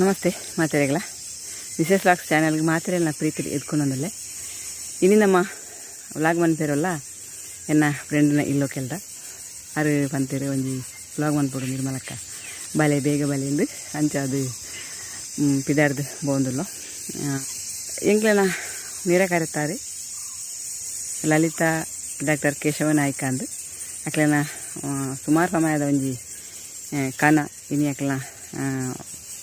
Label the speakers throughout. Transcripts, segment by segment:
Speaker 1: ನಮಸ್ತೆ ಮಾತಾಡಿಗಳ ವಿಶೇಷ ಲಾಕ್ಸ್ ಚಾನಲ್ಗೆ ಮಾತ್ರ ನಾನು ಪ್ರೀತಿ ಎದ್ಕೊಂಡೊಂದಲ್ಲೇ ಇನ್ನು ನಮ್ಮ ವ್ಲಾಗ್ ಬಂದಿರೋಲ್ಲ, ಎನ್ನ ಫ್ರೆಂಡ್ನ ಇಲ್ಲೋ ಕೆಲ್ದ. ಅರು ಬಂತೀರಿ, ಒಂಜಿ ವ್ಲಾಗ್ ಬಂದ್ಬಿಡು ನಿರ್ಮಲಕ್ಕ. ಬಲೆ, ಬೇಗ ಬಲೆಯಿಂದ ಅಂಚ ಅದು ಪಿದಾಡ್ದು ಬಂದಿಲ್ಲ. ಎಂಗ್ಲನ ನೀರ ಕರೆತಾರೆ ಲಲಿತಾ, ಡಾಕ್ಟರ್ ಕೇಶವ ನಾಯ್ಕ ಅಂದು ಅಕ್ಲನ ಸುಮಾರು ಸಮಯದ ಒಂಜಿ ಕನ ಇನಿ ಅಕ್ಲನ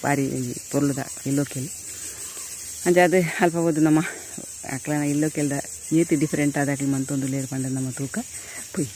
Speaker 1: ಎಲ್ಲೋ ಪೊರ್ಲುದ ಇಲ್ಲೋಕೆಲ್ ಅಂಚ ಅದು ಅಲ್ಪ ಹೋದು ನಮ್ಮ ಅಕ್ಲೆನ ಇಲ್ಲೋಕೆಲ್ದ ನೀತಿ ಡಿಫ್ರೆಂಟ್ ಆದಾಗ್ಲಿ ಮಂತೊಂದು ಲೇರ್ ಪಂಡ ನಮ್ಮ ತೂಕ. ಪುಯ್.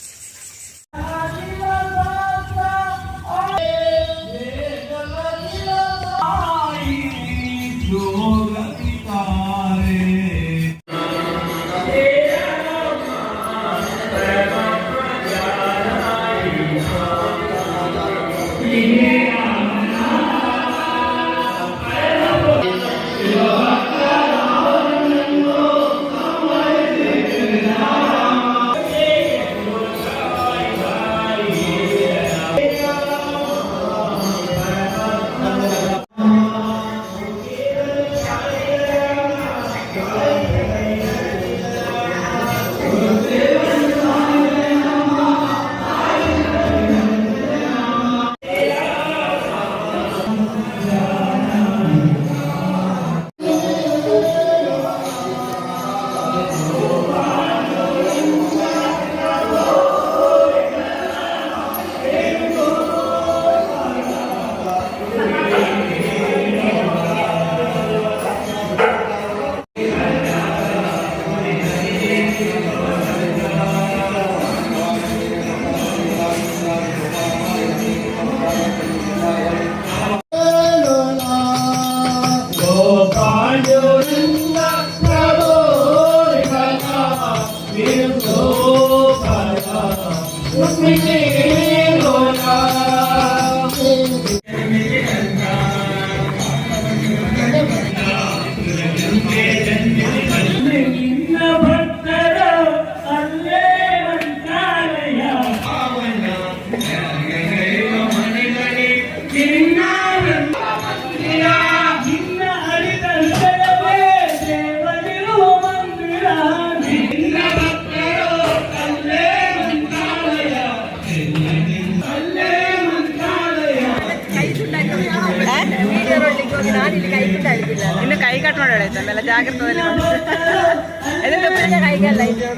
Speaker 2: ഉണ്ടാക്കുന്നതല്ലേ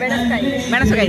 Speaker 2: മെണസ് കൈ മെണസ് കൈ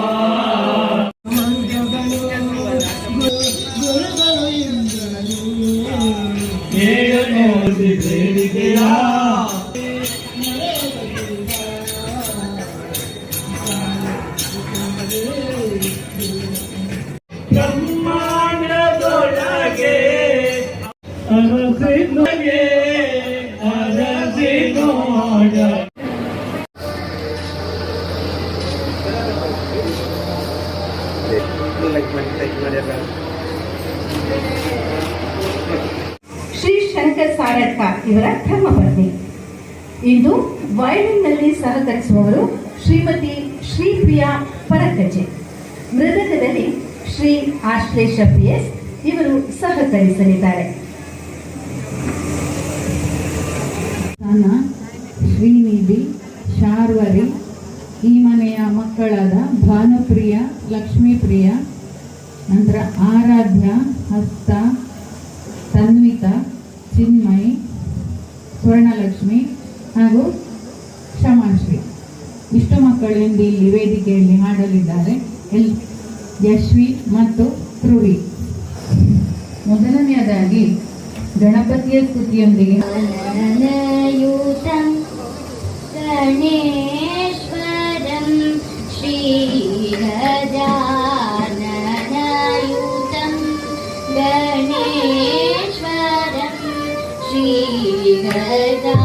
Speaker 3: ಶ್ರೀ ಶಂಕರ್ ಸಾರಡ್ಕ ಇವರ ಧರ್ಮಪತ್ನಿ. ಇಂದು ವಯಲಿನ್ನಲ್ಲಿ ಸಹಕರಿಸುವವರು ಶ್ರೀಮತಿ ಶ್ರೀಪ್ರಿಯಾ ಪರಕಜೆ. ಮೃದಕದಲ್ಲಿ ಶ್ರೀ ಆಶ್ಲೇಷ ಪಿ ಎಸ್ ಇವರು ಸಹಕರಿಸಲಿದ್ದಾರೆ.
Speaker 4: ಸ್ಥಾನ ಶ್ರೀನಿಧಿ, ಶಾರ್ವರಿ ಈ ಮನೆಯ ಮಕ್ಕಳಾದ ಭಾನುಪ್ರಿಯ, ಲಕ್ಷ್ಮೀಪ್ರಿಯ, ನಂತರ ಆರಾಧ್ಯ, ಹಸ್ತ, ತನ್ವಿತ, ಚಿನ್ಮಯಿ, ಸ್ವರ್ಣಲಕ್ಷ್ಮಿ ಹಾಗೂ ಕ್ಷಮಾಶ್ರೀ. ಇಷ್ಟು ಮಕ್ಕಳು ಇಂದು ಇಲ್ಲಿ ವೇದಿಕೆಯಲ್ಲಿ ಹಾಡಲಿದ್ದಾರೆ. ಎಲ್, ಯಶ್ವಿ ಮತ್ತು ಧ್ರುವಿ. ಮೊದಲನೆಯದಾಗಿ ಗಣಪತಿಯ ಸ್ತುತಿಯೊಂದಿಗೆ ಗಣೇಶ್ವರಂ ಶ್ರೀಗಜಾನನಯೂತಂ
Speaker 5: ಗಣೇಶ್ವರಂ ಶ್ರೀಗಜಾ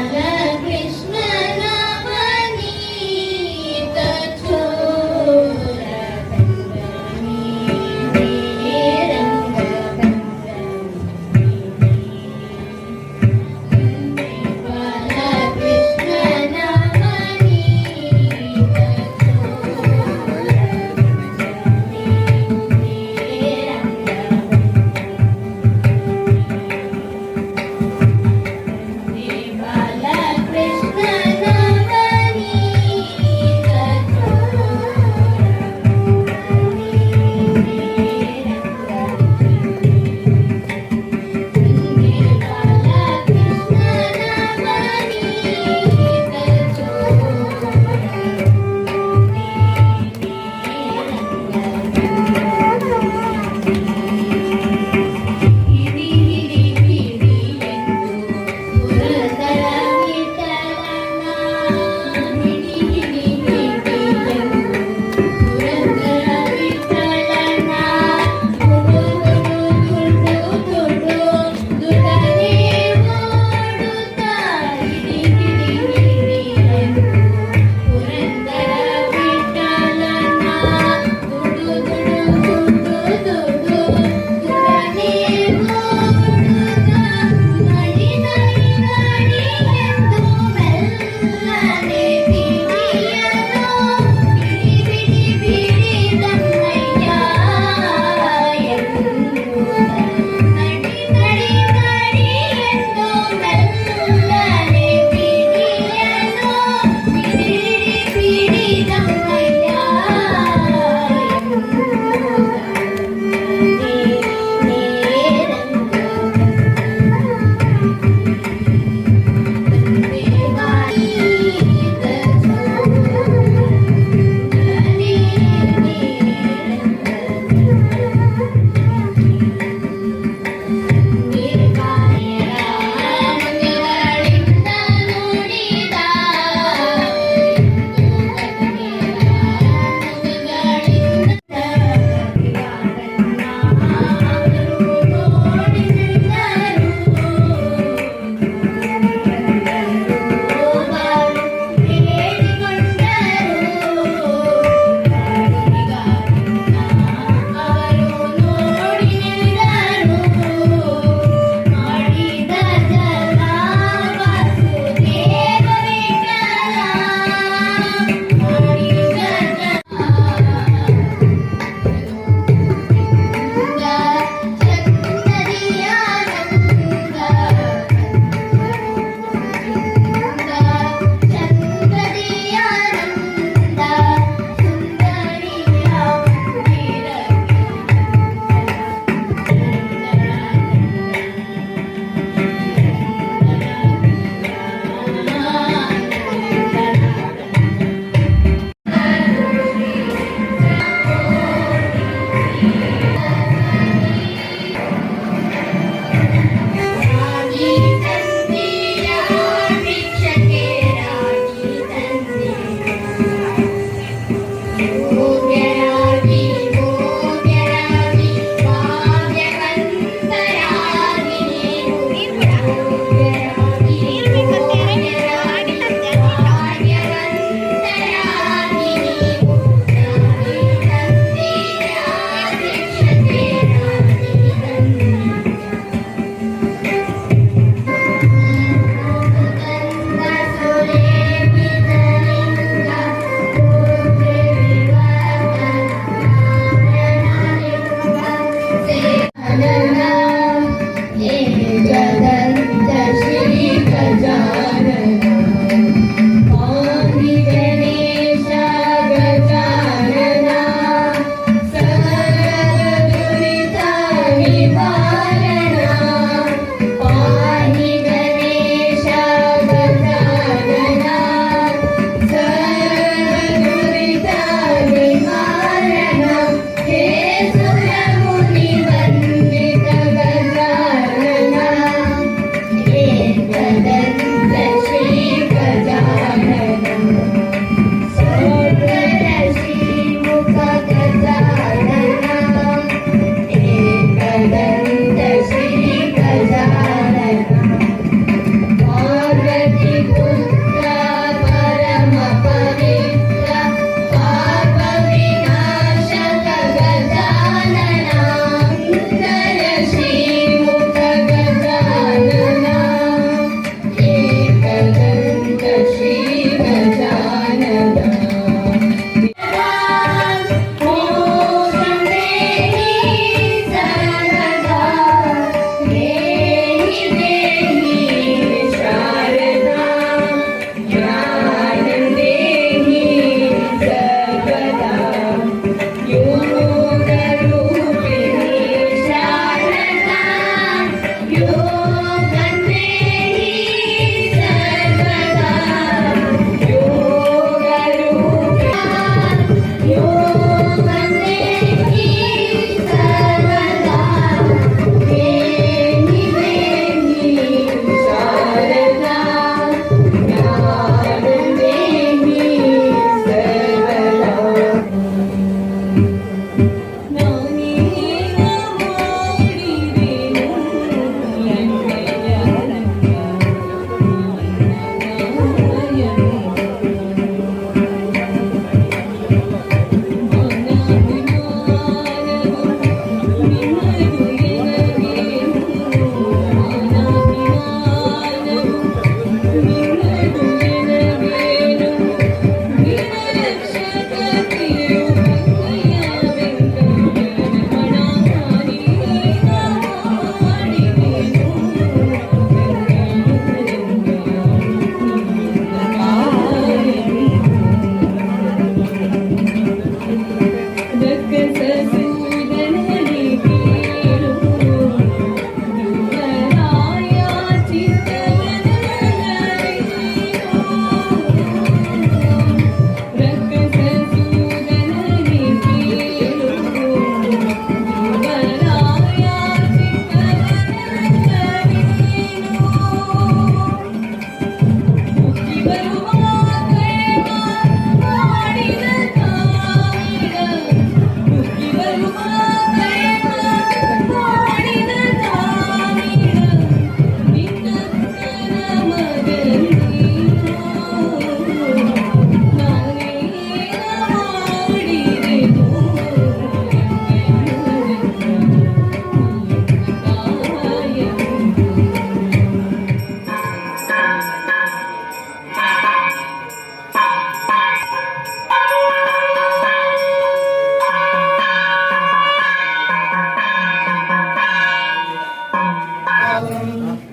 Speaker 5: Hallelujah.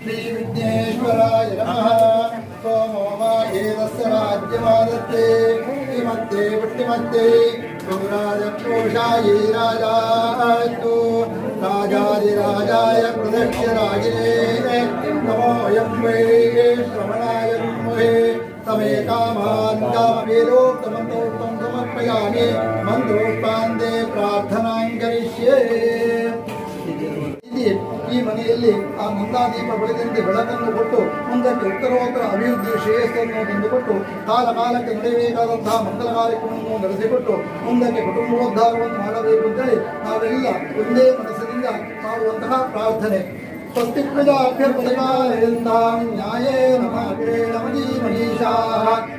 Speaker 6: श्रीविघ्नेश्वराय नमः सोमोमाघेदस्य राज्यमादत्ते श्रीमध्ये पुष्टिमध्ये पुराजपुरुषायै राजास्तु राजाधिराजाय प्रदक्ष्य रागिणे नमोऽयं वै श्रवणाय विद्महे तमे कामान् समर्पयामि मन्त्रोक्तान्ते प्रार्थनां करिष्ये ಈ ಆ ನಂದಾದೀಪ ಬೆಳೆದಂತೆ ಬೆಳಕನ್ನು ಕೊಟ್ಟು ಮುಂದಕ್ಕೆ ಉತ್ತರೋತ್ತರ ಅಭಿವೃದ್ಧಿ ಶ್ರೇಯಸ್ಸನ್ನು ತಂದುಕೊಟ್ಟು ಕಾಲ ಕಾಲಕ್ಕೆ ನಡೆಯಬೇಕಾದಂತಹ ಮಂಗಲ ಕಾರ್ಯಕ್ರಮವನ್ನು ನಡೆಸಿಕೊಟ್ಟು ಮುಂದಕ್ಕೆ ಕುಟುಂಬೋದ್ಧಾರವನ್ನು ಮಾಡಬೇಕು ಅಂತೇಳಿ ನಾವೆಲ್ಲ ಒಂದೇ ಮನಸ್ಸಿನಿಂದ ಮಾಡುವಂತಹ ಪ್ರಾರ್ಥನೆ. ಸ್ವಸ್ತಿ ಪ್ರಜಾಭ್ಯರ್ಥಿಕಾರಿಂದ ನ್ಯಾಯೇನ ಮಾತ್ರೇಣ ಮನೀಮನೀಷಾ ಗೋ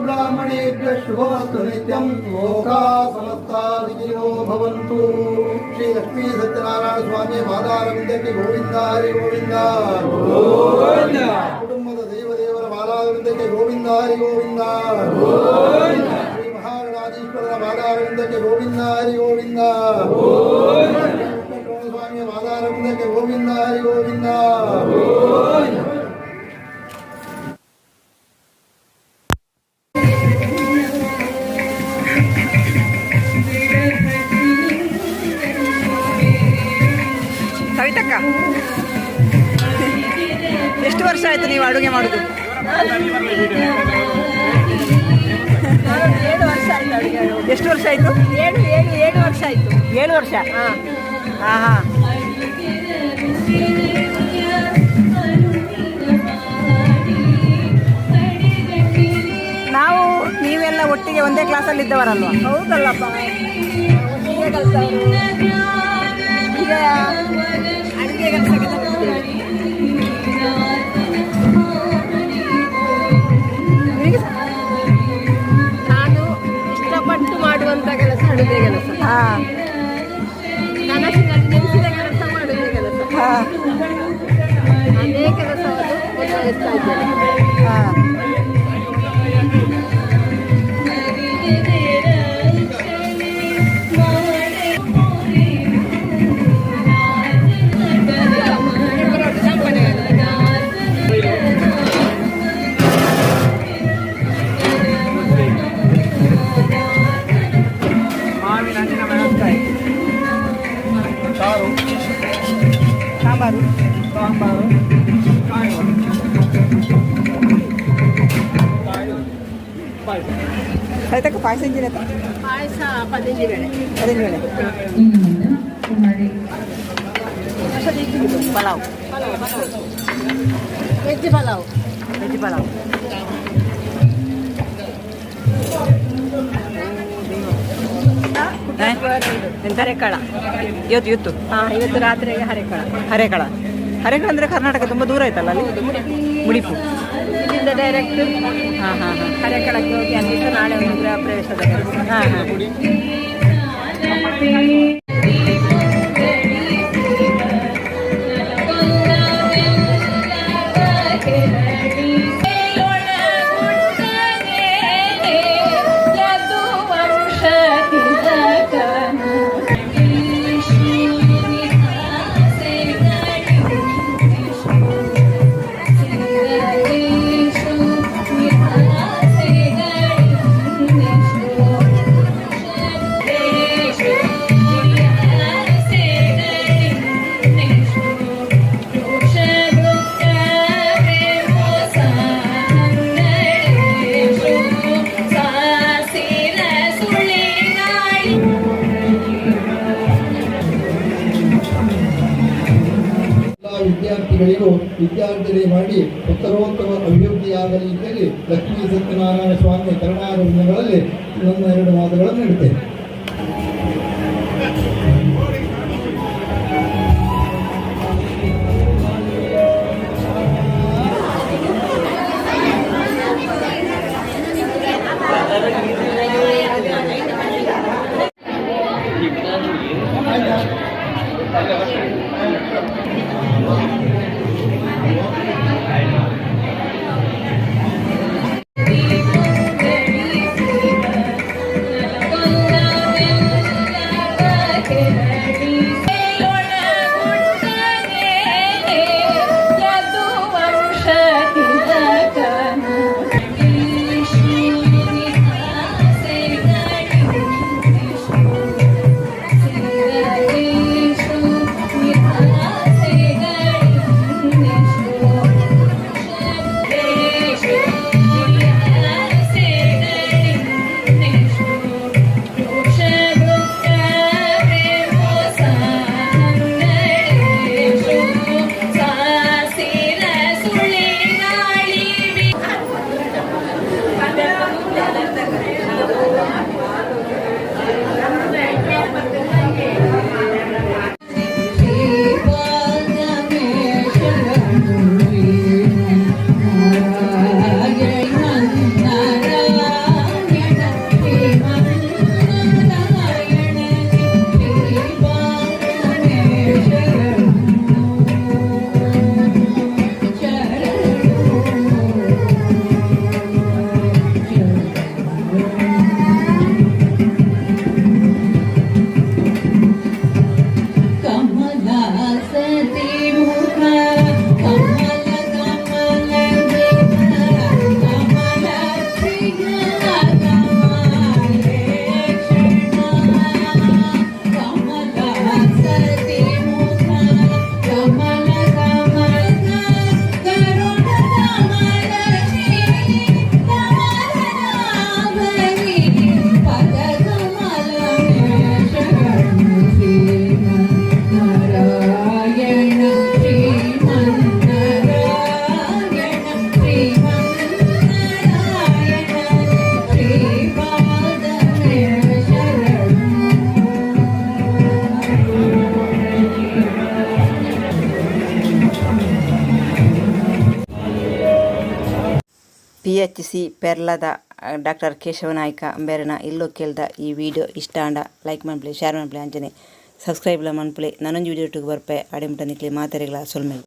Speaker 6: ಬ್ರಾಹ್ಮಣೇಭ್ಯ ಶುಭಮಸ್ತು ನಿತ್ಯಂ ಲೋಕಾ ಸಮಸ್ತಾ ವಿಜಯೋ ಭವಂತು ಶ್ರೀ ಲಕ್ಷ್ಮೀ ಸತ್ಯನಾರಾಯಣ ಸ್ವಾಮಿ ಪಾದಾರವಿಂದಕ್ಕೆ ಗೋವಿಂದ ಹರಿ ಗೋವಿಂದ ಕುಟುಂಬದ ದೇವ ದೇವರ ಪಾದಾರವಿಂದಕ್ಕೆ ಗೋವಿಂದ ಹರಿ ಗೋವಿಂದ ಶ್ರೀ ಮಹಾಗಣಾಧೀಶ್ವರರ ಪಾದಾರವಿಂದಕ್ಕೆ ಗೋವಿಂದ ಹರಿ ಗೋವಿಂದ ವೆಂಕಟರಮಣ ಸ್ವಾಮಿಯ ಪಾದಾರವಿಂದಕ್ಕೆ ಗೋವಿಂದ ಹರಿ ಗೋವಿಂದ
Speaker 7: ಎಷ್ಟು ವರ್ಷ ಆಯ್ತು ನೀವು ಅಡುಗೆ ಮಾಡೋದು?
Speaker 8: ಏಳು ವರ್ಷ ಆಯ್ತು ಅಡುಗೆ
Speaker 7: ಎಷ್ಟು ವರ್ಷ ಆಯ್ತು?
Speaker 8: ಏಳು ಏಳು ಏಳು ವರ್ಷ. ಆಯ್ತು
Speaker 7: ಏಳು ವರ್ಷ ಹಾಂ ಹಾಂ. ನಾವು ನೀವೆಲ್ಲ ಒಟ್ಟಿಗೆ ಒಂದೇ ಕ್ಲಾಸಲ್ಲಿ ಇದ್ದವರಲ್ವಾ?
Speaker 8: ಹೌದಲ್ಲಪ್ಪ. ಈಗ ನಾನು ಇಷ್ಟಪಟ್ಟು ಮಾಡುವಂತ ಕೆಲಸ ಅಡುಗೆ ಕೆಲಸ.
Speaker 7: ಹಾಂ.
Speaker 8: ಕನಸಿನಲ್ಲಿ ನೆನೆಸಿದ ಕೆಲಸ ಮಾಡುವುದೇ ಕೆಲಸ.
Speaker 7: ಹಾಂ.
Speaker 8: ಅದೇ ಕೆಲಸವನ್ನು ಇದ್ದೇನೆ.
Speaker 7: ಸವಿತಕ್ಕ ಪಾಯಸ ಇಂಜಿನ
Speaker 8: ಪಾಯಸ ಪದಂಜಿ ಬೇಳೆ
Speaker 7: ಅದೇ ಬೇಳೆ ಪಲಾವ್.
Speaker 8: ವೆಜ್ ಪಲಾವ್.
Speaker 7: ವೆಜ್ ಪಲಾವ್ ಹರೆಕಾಳ? ಇವತ್ತು ಇವತ್ತು?
Speaker 8: ಹಾಂ ಇವತ್ತು ರಾತ್ರಿಗೆ ಹರೆಕಳ.
Speaker 7: ಹರೆಕಾಳ. ಹರೆಕಾಳ ಅಂದರೆ ಕರ್ನಾಟಕ ತುಂಬ ದೂರ ಆಯ್ತಲ್ಲ ಅಲ್ಲಿ? ಮುಡಿಪು.
Speaker 8: ಇಲ್ಲಿಂದ ಡೈರೆಕ್ಟ್
Speaker 7: ಹಾಂ ಹಾಂ ಹಾಂ.
Speaker 8: ಹರೆಕಳಕ್ಕೆ ಹೋಗಿ ಅಲ್ಲಿಂದ ನಾಳೆ ಒಂದು ಗೃಹ ಪ್ರವೇಶದ ಕೆಲಸ
Speaker 7: ಹಾಂ ಹಾಂ.
Speaker 6: ವಿದ್ಯಾರ್ಜನೆ ಮಾಡಿ ಉತ್ತರೋತ್ತರ ಅಭಿವೃದ್ಧಿಯಾಗಲಿ ಅಂತೇಳಿ ಲಕ್ಷ್ಮೀ ಸತ್ಯನಾರಾಯಣ ಸ್ವಾಮಿ ಕರುಣಾರಣ್ಯಗಳಲ್ಲಿ ನನ್ನ ಎರಡು ಮಾತುಗಳನ್ನು ಇಡುತ್ತೇನೆ
Speaker 1: time. ಪೆರ್ಲದ ಡಾಕ್ಟರ್ ಕೇಶವನಾಯ್ಕ ಅಂಬೇರನ ಇಲ್ಲೋ ಕೇಳ್ದ ಈ ವಿಡಿಯೋ ಇಷ್ಟ ಅಂಡ ಲೈಕ್ ಮಾಡ್ಬಿಡಿ ಶೇರ್ ಮಾಡ್ಬಿಡಿ ಅಂಚನೆ ಸಬ್ಸ್ಕ್ರೈಬ್ಲ ಮಾಡ್ಬಿಡಿ ನಾನೊಂದು ವಿಡಿಯೋ ಇಟ್ಟು ಬರ್ಪೆ. ಅಡೆಮುಟ ನಿಕ್ಲಿ ಮಾತಾರೆಗಳ ಸೊಲ್ಮೆಲ್.